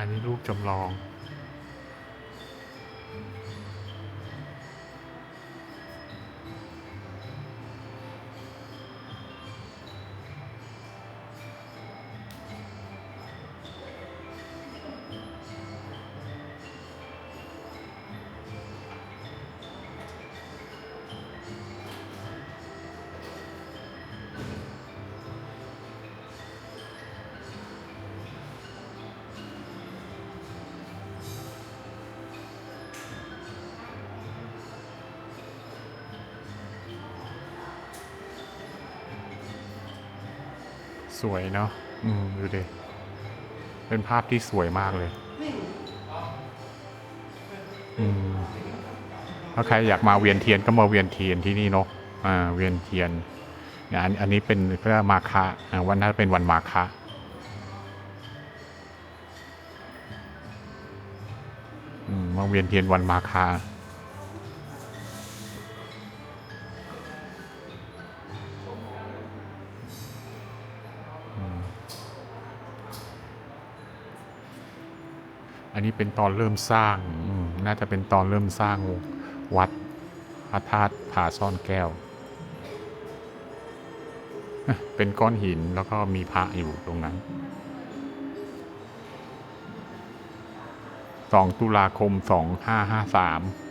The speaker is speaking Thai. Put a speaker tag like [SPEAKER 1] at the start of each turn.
[SPEAKER 1] อันนี้รูปจำลอง สวยเนาะอืมดูดิเป็นภาพที่สวยมากเลยอืมถ้าใครอยากมาเวียนเทียนก็มาเวียนเทียนที่นี่เนาะอ่า เวียนเทียนเนี่ยอันอันนี้เป็นเพื่อมาฆะอ่าวันนั้นเป็นวันมาฆะอืมมาเวียนเทียนวันมาฆะ อันนี้เป็นตอนเริ่มสร้างน่าจะเป็นตอนเริ่มสร้างวัดพระธาตุผาซ่อนแก้ว เป็นก้อนหินแล้วก็มีพระอยู่ตรงนั้น 2 ตุลาคม 2553